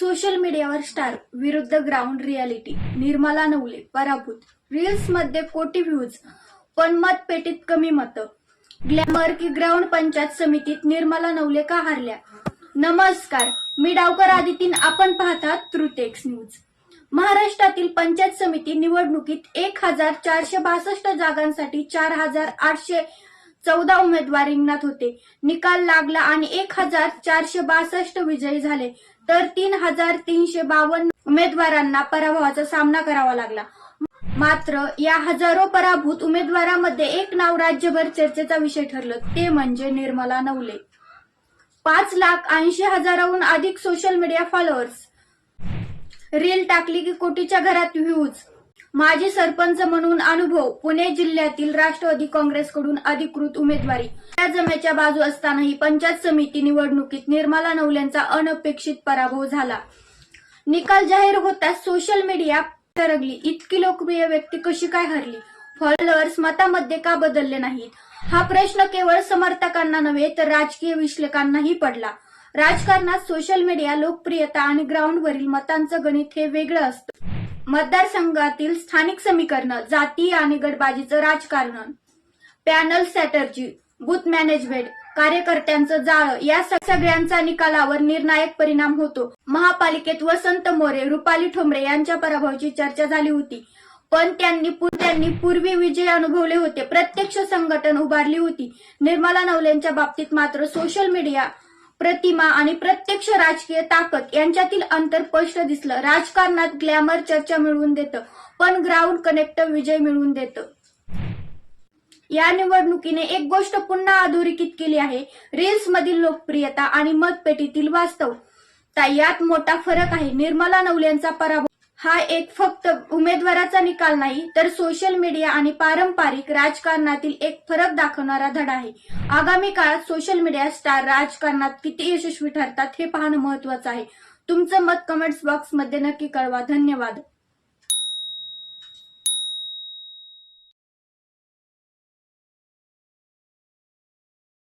Social मीडियावर star विरुद्ध ground reality Nirmala Navale पराभूत. रील्समध्ये कोटी व्ह्यूज पण मतपेटीत कमी मतं. ग्लॅमर की ग्राउंड पंचायत समितीत निर्मला नवले का हारल्या? नमस्कार मी डावकर आदितीन. आपण पाहतात त्रुटेक्स न्यूज महाराष्ट्रातील पंचायत समिती निवडणुकीत एक हजार चारशे बासष्ट जागांसाठी चार हजार आठशे चौदा उमेदवार रिंगणात होते. निकाल लागला आणि एक हजार चारशे बासष्ट विजयी झाले. तर तीन हजार तीनशे बावन्न उमेदवारांना पराभवाचा सामना करावा लागला. मात्र या हजारो पराभूत उमेदवारांमध्ये एक नाव राज्यभर चर्चेचा विषय ठरलं. ते म्हणजे निर्मला नवले. पाच लाख ऐंशी हजाराहून अधिक सोशल मीडिया फॉलोअर्स रील टाकली की कोटीच्या घरात व्ह्यूज माजी सरपंच म्हणून अनुभव पुणे जिल्ह्यातील राष्ट्रवादी काँग्रेसकडून अधिकृत उमेदवारी. या जमेच्या बाजू असतानाही पंचायत समिती निवडणुकीत निर्मला नवल्यांचा अनपेक्षित पराभव झाला. निकाल जाहीर होताच सोशल मीडिया तरगली. इतकी लोकप्रिय व्यक्ती कशी काय हरली? फॉलोअर्स मतामध्ये का बदलले नाहीत? हा प्रश्न केवळ समर्थकांना नव्हे तर राजकीय विश्लेषकांनाही पडला. राजकारणात सोशल मीडिया लोकप्रियता आणि ग्राउंडवरील मतांचं गणित हे वेगळं असतं. मतदारसंघातील स्थानिक समीकरण जाती आणि गटबाजीचं राजकारण. पॅनल सॅटर्जी बूथ मॅनेजमेंट कार्यकर्त्यांचं जाळं या सगळ्यांचा निकालावर निर्णायक परिणाम होतो. महापालिकेत वसंत मोरे रुपाली ठोंबरे यांच्या पराभवाची चर्चा झाली होती. पण त्यांनी त्यांनी पूर्वी विजय अनुभवले होते. प्रत्यक्ष संघटन उभारली होती. निर्मला नवलेंच्या बाबतीत मात्र सोशल मीडिया प्रतिमा आणि प्रत्यक्ष राजकीय ताकद यांच्यातील अंतर स्पष्ट दिसलं. राजकारणात ग्लॅमर चर्चा मिळवून देतं पण ग्राउंड कनेक्ट विजय मिळवून देतं. या निवडणुकीने एक गोष्ट पुन्हा अधोरेखित केली आहे. रील्स मधील लोकप्रियता आणि मतपेटीतील वास्तव. यात मोठा फरक आहे. निर्मला नवल्यांचा पराभव हा एक फक्त उमेदवाराचा निकाल नाही तर सोशल मीडिया आणि पारंपरिक राजकारणातील एक फरक दाखवणारा धडा आहे. आगामी काळात सोशल मीडिया स्टार राजकारणात किती यशस्वी ठरतात हे पाहणं महत्वाचं आहे. तुमचं मत कमेंट्स बॉक्समध्ये नक्की कळवा. धन्यवाद.